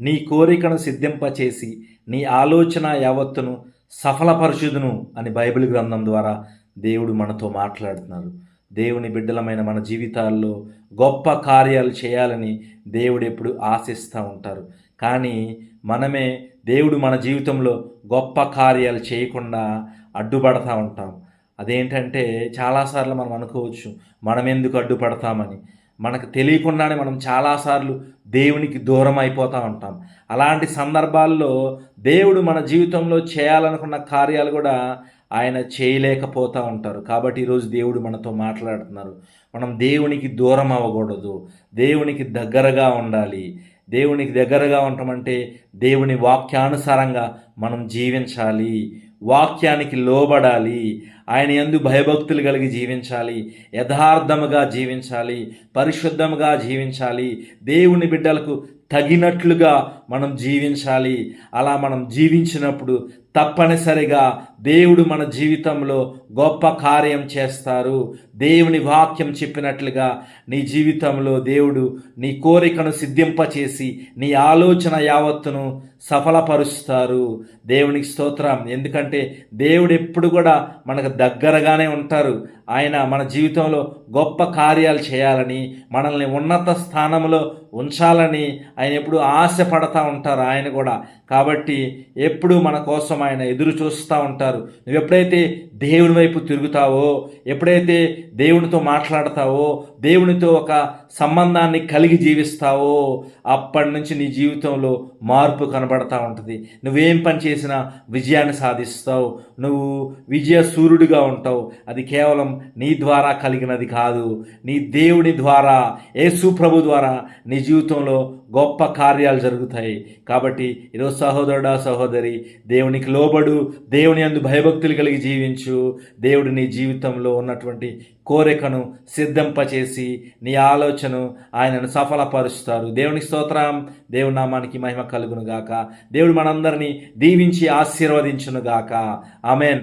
నీ కోరికను సిద్ధింపచేసి నీ ఆలోచన యావత్తును సఫలపరచుదును అని బైబిల్ గ్రంథం ద్వారా దేవుడు మనతో మాట్లాడుతున్నారు. దేవుని బిడ్డలమైన మన జీవితాల్లో గొప్ప కార్యాలు చేయాలని దేవుడు ఎప్పుడు ఆశిస్తూ ఉంటారు. కానీ మనమే దేవుడు మన జీవితంలో గొప్ప కార్యాలు చేయకుండా అడ్డుపడతా ఉంటాం. అదేంటంటే చాలాసార్లు మనం అనుకోవచ్చు మనం ఎందుకు అడ్డుపడతామని. మనకు తెలియకుండానే మనం చాలాసార్లు దేవునికి దూరం అయిపోతూ ఉంటాం. అలాంటి సందర్భాల్లో దేవుడు మన జీవితంలో చేయాలనుకున్న కార్యాలు కూడా ఆయన చేయలేకపోతూ ఉంటారు. కాబట్టి ఈరోజు దేవుడు మనతో మాట్లాడుతున్నారు. మనం దేవునికి దూరం అవ్వకూడదు. దేవునికి దగ్గరగా ఉండాలి. దేవునికి దగ్గరగా ఉండటమంటే దేవుని వాక్యానుసారంగా మనం జీవించాలి. వాక్యానికి లోబడాలి. ఆయన ఎందు భయభక్తులు కలిగి జీవించాలి. యథార్థముగా జీవించాలి. పరిశుద్ధముగా జీవించాలి. దేవుని బిడ్డలకు తగినట్లుగా మనం జీవించాలి. అలా మనం జీవించినప్పుడు తప్పనిసరిగా దేవుడు మన జీవితంలో గొప్ప కార్యం చేస్తారు. దేవుని వాక్యం చెప్పినట్లుగా నీ జీవితంలో దేవుడు నీ కోరికను సిద్ధింపచేసి నీ ఆలోచన యావత్తును సఫలపరుస్తారు. దేవునికి స్తోత్రం. ఎందుకంటే దేవుడు ఎప్పుడు కూడా మనకు దగ్గరగానే ఉంటారు. ఆయన మన జీవితంలో గొప్ప కార్యాలు చేయాలని మనల్ని ఉన్నత స్థానంలో ఉంచాలని ఆయన ఎప్పుడు ఆశపడతా ఉంటారు ఆయన కూడా. కాబట్టి ఎప్పుడు మన కోసం ఆయన ఎదురు చూస్తూ ఉంటారు. నువ్వు ఎప్పుడైతే దేవుని వైపు తిరుగుతావో ఎప్పుడైతే దేవునితో మాట్లాడతావో దేవునితో ఒక సంబంధాన్ని కలిగి జీవిస్తావో అప్పటి నుంచి నీ జీవితంలో మార్పు కనబడతా ఉంటుంది. నువ్వేం పని చేసినా విజయాన్ని సాధిస్తావు. నువ్వు విజయ సూర్యుడిగా ఉంటావు. అది కేవలం నీ ద్వారా కలిగినది కాదు. నీ దేవుడి ద్వారా యేసు ప్రభు ద్వారా నీ జీవితంలో గొప్ప కార్యాలు జరుగుతాయి. కాబట్టి ఈరోజు సహోదరుడా సహోదరి దేవునికి లోబడు దేవుని అందు భయభక్తులు కలిగి జీవించు. దేవుడు నీ జీవితంలో ఉన్నటువంటి కోరికను సిద్ధింపచేసి నీ ఆలోచన ఆయనను సఫలపరుస్తారు. దేవునికి స్తోత్రం. దేవుని నామానికి మహిమ కలుగును గాక దేవుడు మనందరినీ దీవించి ఆశీర్వదించును గాక ఆమెన్.